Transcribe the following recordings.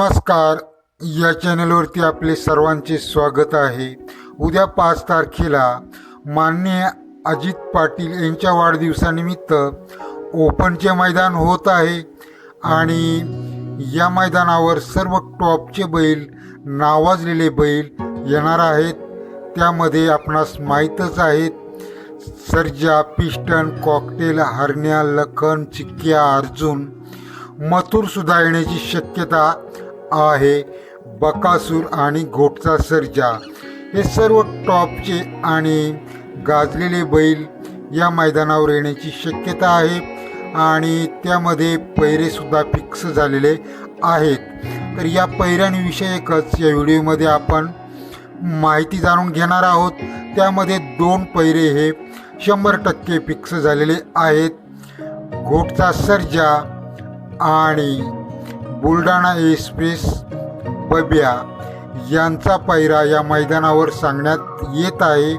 नमस्कार या चॅनलवरती आपले सर्वांचे स्वागत आहे. उद्या पाच तारखेला माननीय अजित पाटील यांच्या वाढदिवसानिमित्त ओपनचे मैदान होत आहे आणि या मैदानावर सर्व टॉपचे बैल नावाजलेले बैल येणार आहेत. त्यामध्ये आपणास माहीतच आहेत सर्जा पिस्टन कॉकटेल हरण्या लखन चिक्क्या अर्जुन मथुरसुद्धा येण्याची शक्यता आहे. बकासूर आणि घोटचा सर्जा. हे सर्व टॉपचे आणि गाजलेले बैल या मैदानावर येण्याची शक्यता आहे आणि त्यामध्ये पैरेसुद्धा फिक्स झालेले आहेत. तर या पैऱ्यांविषयकच या व्हिडिओमध्ये आपण माहिती जाणून घेणार आहोत. त्यामध्ये दोन पैरे हे शंभर टक्के फिक्स झालेले आहेत. घोटचा सर्जा आणि बुलढाणा एक्सप्रेस बब्या यांचा पायरा या मैदानावर सांगण्यात येत आहे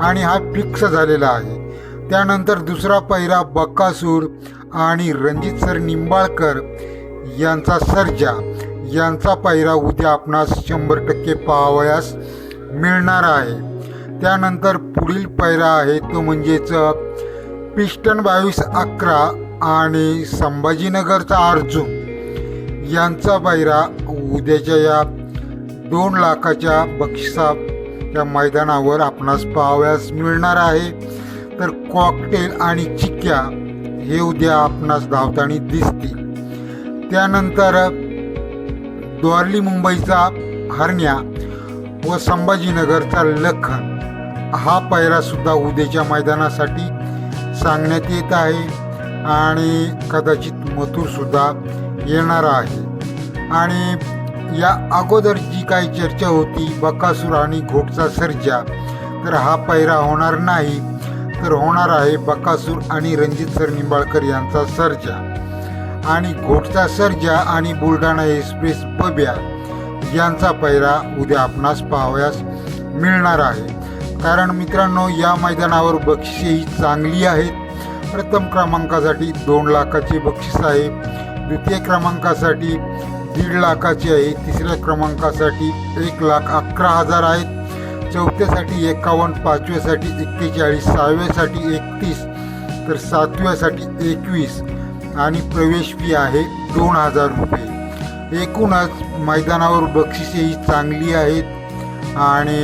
आणि हा फिक्स झालेला आहे. त्यानंतर दुसरा पैरा बक्कासूर आणि रणजित सर निंबाळकर यांचा सर्जा यांचा पैरा उद्या आपणास शंभर टक्के पाहावयास मिळणार आहे. त्यानंतर पुढील पैरा आहे तो म्हणजेच पिस्टन बावीस अकरा आणि संभाजीनगरचा अर्जुन. यांचा पैरा उद्याच्या या दोन लाखाच्या बक्षिसा या मैदानावर आपणास पाहावयास मिळणार आहे. तर कॉकटेल आणि चिक्क्या हे उद्या आपणास धावताना दिसतील. त्यानंतर द्वारली मुंबईचा हरण्या व संभाजीनगरचा लखन हा पायरासुद्धा उद्याच्या मैदानासाठी सांगण्यात येत आहे. आणि कदाचित मथुरसुद्धा येणार आहे. आणि या अगोदर जी काही चर्चा होती बकासूर आणि घोटचा सर्जा तर हा पैरा होणार नाही. तर होणार आहे बकासूर आणि रणजित सर निंबाळकर यांचा सर्जा. आणि घोटचा सर्जा आणि बुलढाणा एक्सप्रेस बब्या यांचा पैरा उद्या आपणास पाहावयास मिळणार आहे. कारण मित्रांनो या मैदानावर बक्षिसेही चांगली आहेत. प्रथम क्रमांकासाठी दोन लाखाचे बक्षीस आहे. द्वितीय क्रमांकासाठी दीड लाखाची आहे. तिसऱ्या क्रमांकासाठी एक लाख अकरा हजार आहेत. चौथ्यासाठी एकावन्न पाचव्यासाठी एक्केचाळीस सहाव्यासाठी एकतीस तर सातव्यासाठी एकवीस आणि प्रवेश फी आहे दोन हजार रुपये. एकूणच मैदानावर बक्षिसेही चांगली आहेत आणि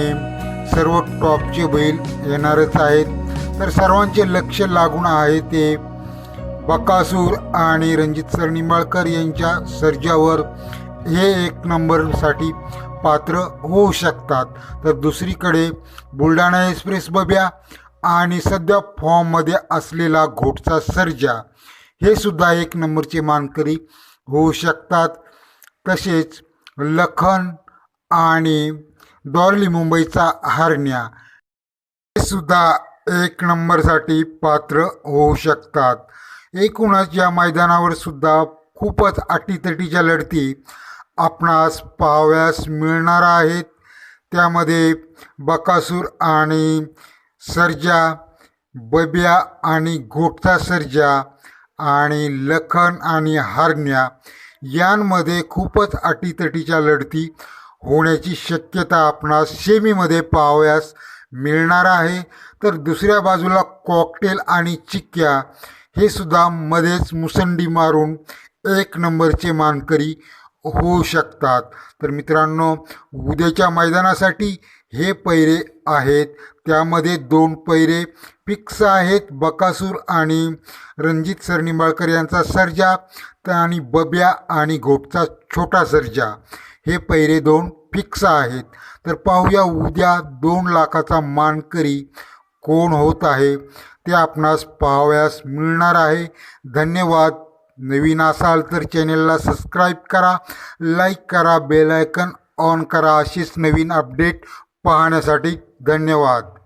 सर्व टॉपचे बैल येणारच आहेत. तर सर्वांचे लक्ष लागून आहे ते बकासूर आणि रणजित सर निंबाळकर यांच्या सर्जावर हे एक नंबरसाठी पात्र होऊ शकतात. तर दुसरीकडे बुलढाणा एक्सप्रेस बब्या आणि सध्या फॉर्ममध्ये असलेला घोटचा सर्जा हे सुद्धा एक नंबरचे मानकरी होऊ शकतात. तसेच लखन आणि डॉर्ली मुंबईचा हरण्या हे सुद्धा एक नंबरसाठी पात्र होऊ शकतात. एकूणच या मैदानावर सुद्धा खूपच अटीतटीच्या लढती आपणास पाहाव्यास मिळणार आहेत. त्यामध्ये बकासूर आणि सर्जा बब्या आणि गोठचा सर्जा आणि लखन आणि हारण्या यांमध्ये खूपच अटीतटीच्या लढती होण्याची शक्यता आपणास सेमीमध्ये पाहाव्यास मिळणार आहे. तर दुसऱ्या बाजूला कॉकटेल आणि चिक्क्या हे सुद्धा मध्येच मुसंडी मारून एक नंबरचे मानकरी होऊ शकतात. तर मित्रांनो उद्याच्या मैदानासाठी हे पैरे आहेत. त्यामध्ये दोन पैरे फिक्स आहेत. बकासूर आणि रणजित सरनिंबाळकर यांचा सर्जा तर आणि बब्या आणि घोटचा छोटा सर्जा. हे पैरे दोन फिक्स आहेत. तर पाहूया उद्या दोन लाखाचा मानकरी कोण होत आहे, ते आपणास पाहावयास मिळणार आहे. धन्यवाद. नवीन असाल तर चॅनेलला सबस्क्राईब करा लाईक करा बेल आयकन ऑन करा अशीच नवीन अपडेट पाहण्यासाठी धन्यवाद.